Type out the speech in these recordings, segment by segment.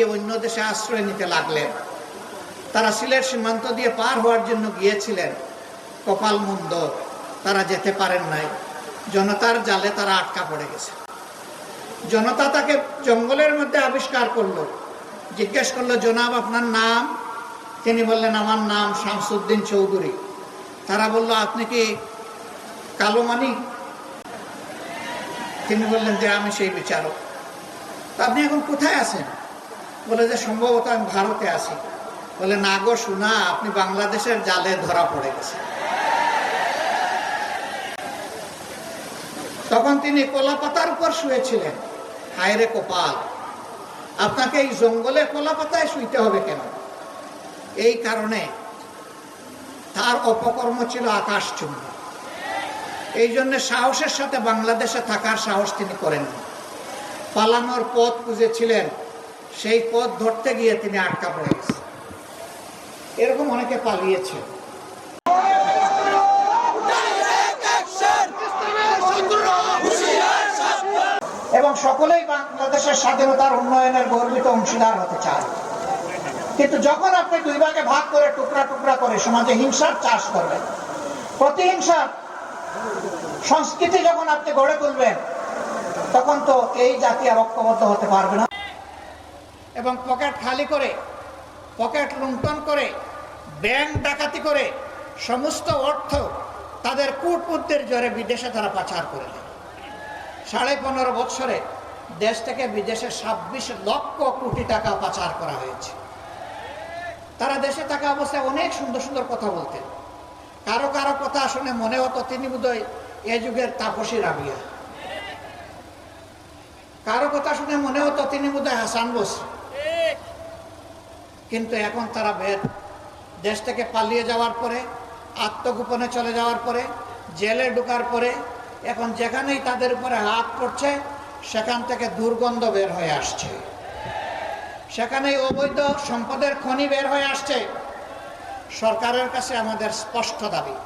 গিয়ে অন্য দেশে আশ্রয় নিতে লাগলেন। তারা সিলেট সীমান্ত দিয়ে পার হওয়ার জন্য গিয়েছিলেন। কপাল মুন্দ, তারা যেতে পারেন নাই। জনতার জালে তারা আটকা পড়ে গেছে। জনতা তাকে জঙ্গলের মধ্যে আবিষ্কার করল। জিজ্ঞেস করল, জনাব, আপনার নাম? তিনি বললেন, আমার নাম শামসুদ্দিন চৌধুরী। তারা বলল, আপনি কি কালো মানি তিনি বললেন, যে আমি সেই বিচারক। আপনি এখন কোথায় আছেন? বলে যে সম্ভবত আমি ভারতে আছি। বলে, না গো শোনা আপনি বাংলাদেশের জালে ধরা পড়ে গেছেন। তখন তিনি কলাপাতার উপর শুয়েছিলেন। হায়রে কপাল, আপনাকে এই জঙ্গলে কলাপাতায় শুইতে হবে কেন? এই কারণে তার অপকর্ম ছিল আকাশ চুম্বন। এই জন্য সাহসের সাথে বাংলাদেশে থাকার সাহস তিনি করেন পালানোর পথ খুঁজেছিলেন সেই পথ ধরতে গিয়ে তিনি আটকা পড়ে গেছেন। এরকম অনেকে পালিয়েছে এবং সকলেই বাংলাদেশের স্বাধীনতার উন্নয়নের গর্বিত অংশীদার হতে চায়। কিন্তু যখন আপনি দুই ভাগে ভাগ করে টুকরা টুকরা করে সমাজে হিংসার চাষ করবেন, প্রতিহিংসার সংস্কৃতি যখন আপনি গড়ে তুলবেন, তখন তো এই জাতি আর ঐক্যবদ্ধ হতে পারবে না। এবং পকেট খালি করে, পকেট লুণ্ঠন করে, ব্যাংক ডাকাতি করে, সমস্ত অর্থ তাদের কূটপুত্রের জোরে বিদেশে তারা পাচার করে সাড়ে পনেরো বছরে দেশ থেকে বিদেশে ছাব্বিশ লক্ষ কোটি টাকা পাচার করা হয়েছে। তারা দেশে থাকা অবস্থায় অনেক সুন্দর সুন্দর কথা বলতেন। কারও কারও কথা শুনে মনে হতো তিনি বোধহয় এ যুগের তাপসী রাবিয়া। কারও কথা শুনে মনে হতো তিনি বোধহয় হাসান বোস কিন্তু এখন তারা বের দেশ থেকে পালিয়ে যাওয়ার পরে, আত্মগোপনে চলে যাওয়ার পরে, জেলে ঢুকার পরে, এখন যেখানেই তাদের উপরে হাত পড়ছে, সেখান থেকে দুর্গন্ধ বের হয়ে আসছে। সেখানেই অবৈধ সম্পদের খনি বের হয়ে আসছে। সরকারের কাছে আমাদের স্পষ্ট দাবি,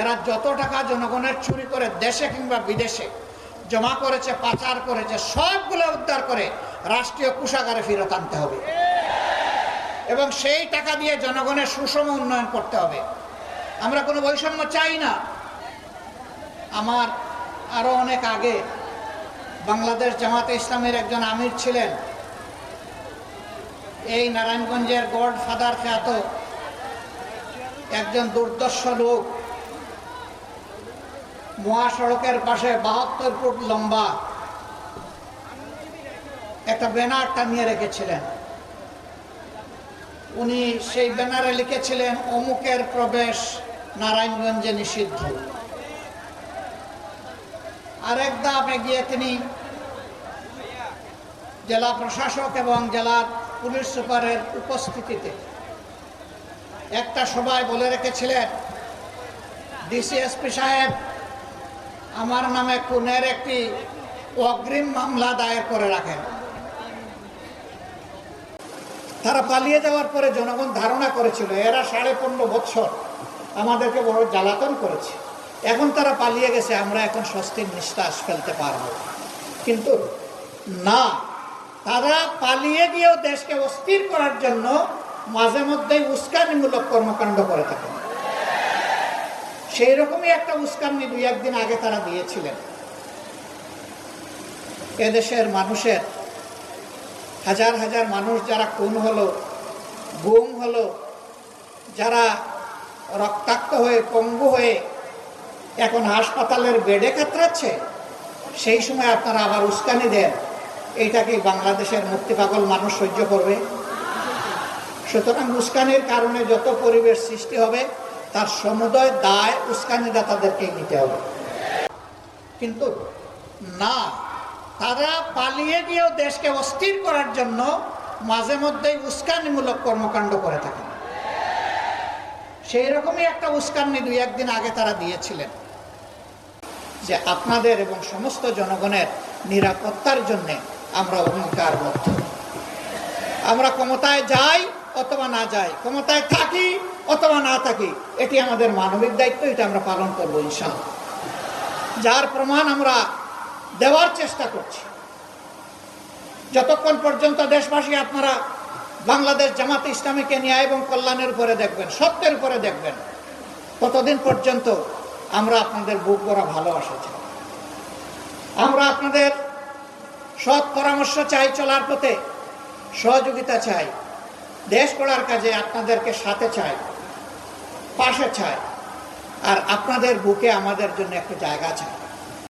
এরা যত টাকা জনগণের চুরি করে দেশে কিংবা বিদেশে জমা করেছে, পাচার করেছে, সবগুলো উদ্ধার করে রাষ্ট্রীয় কোষাগারে ফেরত আনতে হবে। এবং সেই টাকা দিয়ে জনগণের সুষম উন্নয়ন করতে হবে। আমরা কোনো বৈষম্য চাই না। আমার আরও অনেক আগে বাংলাদেশ জামাতে ইসলামের একজন আমির ছিলেন। এই নারায়ণগঞ্জের গড ফাদার খ্যাত একজন দুর্দর্শ লোক। মহাসড়কের পাশে বাহাত্তর ফুট লম্বা একটা ব্যানার টানিয়ে রেখেছিলেন। উনি সেই ব্যানারে লিখেছিলেন, অমুকের প্রবেশ নারায়ণগঞ্জে নিষিদ্ধ। আরেক ধাপে গিয়ে তিনি জেলা প্রশাসক এবং জেলার পুলিশ সুপারের উপস্থিতিতে একটা সভায় বলে রেখেছিলেন, ডিসিএসপি সাহেব, আমার নামে খুনের একটি অগ্রিম মামলা দায়ের করে রাখেন। তারা পালিয়ে যাওয়ার পরে জনগণ ধারণা করেছিল, এরা সাড়ে পনেরো বছর আমাদেরকে বড় জ্বালাতন করেছে। এখন তারা পালিয়ে গেছে, আমরা এখন স্বস্তির নিঃশ্বাস ফেলতে পারব। কিন্তু না, তারা পালিয়ে গিয়েও দেশকে অস্থির করার জন্য মাঝে মধ্যেই উস্কানিমূলক কর্মকাণ্ড করে থাকেন। সেই রকমই একটা উস্কানি দুই একদিন আগে তারা দিয়েছিলেন। এদেশের মানুষের হাজার হাজার মানুষ যারা খুন হলো, গুম হলো, যারা রক্তাক্ত হয়ে পঙ্গু হয়ে এখন হাসপাতালের বেডে কাতরাচ্ছে, সেই সময় আপনারা আবার উস্কানি দেন। এইটা কি বাংলাদেশের মুক্তি পাগল মানুষ সহ্য করবে? সুতরাং উস্কানির কারণে যত পরিবেশ সৃষ্টি হবে, তার সমুদয় দায় উস্কানিদাতাদেরকে নিতে হবে। কিন্তু না তারা পালিয়ে গিয়েও দেশকে অস্থির করার জন্য মাঝে মধ্যেই উস্কানিমূলক কর্মকাণ্ড করে থাকেন সেই রকমই একটা উস্কানি দুই একদিন আগে তারা দিয়েছিলেন যে আপনাদের এবং সমস্ত জনগণের নিরাপত্তার জন্যে আমরা অঙ্গীকারবদ্ধ আমরা ক্ষমতায় যাই অথবা না যাই, ক্ষমতায় থাকি অথবা না থাকি, এটি আমাদের মানবিক দায়িত্ব, এটা আমরা পালন করব ইনশাল যার প্রমাণ আমরা দেওয়ার চেষ্টা করছি। যতক্ষণ পর্যন্ত দেশবাসী আপনারা বাংলাদেশ জামাত ইসলামীকে ন্যায় এবং কল্যাণের উপরে দেখবেন, সত্যের উপরে দেখবেন, ততদিন পর্যন্ত আমরা আপনাদের বুক করা ভালোবাসা চাই। আমরা আপনাদের সৎ পরামর্শ চাই চলার পথে, সহযোগিতা চাই, দেশ গড়ার কাজে আপনাদেরকে সাথে চাই, পাশে চাই, আর আপনাদের বুকে আমাদের জন্য একটা জায়গা চাই।